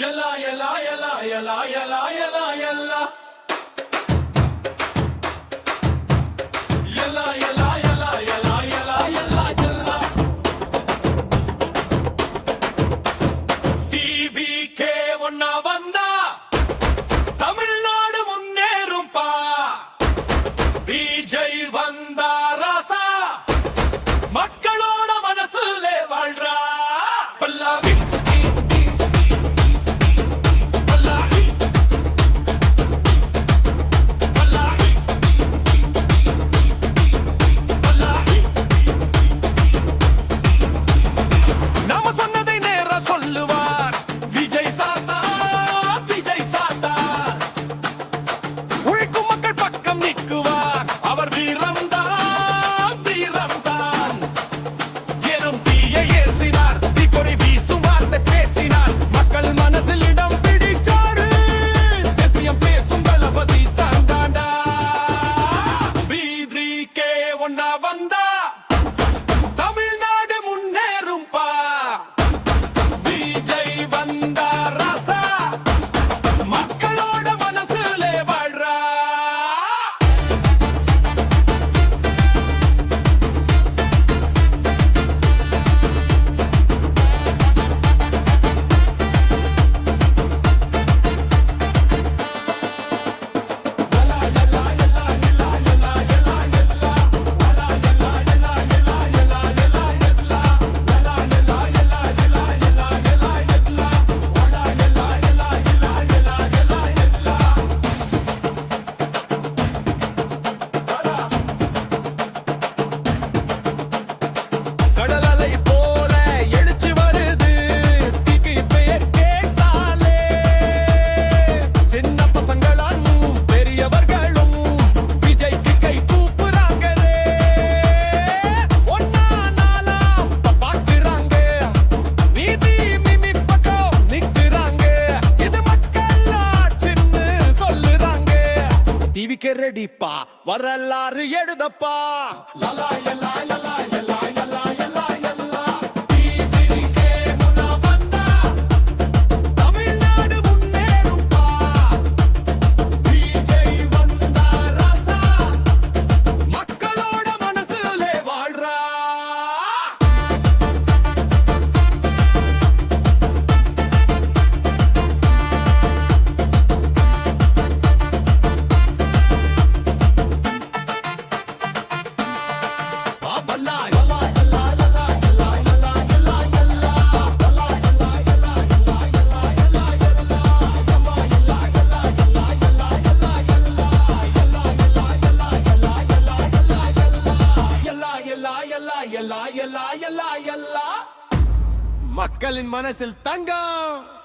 ఎలా ఎలా ఎలా ఎలా ఎలా ఎలా ఎలా வந்தா வந்தா ரெடிப்பா. வரலாறு எழுதப்பா. லலா லலா லலா லலா. எல்லா எல்லா எல்லா எல்லா எல்லா மக்களின் மனசில் தங்கம்.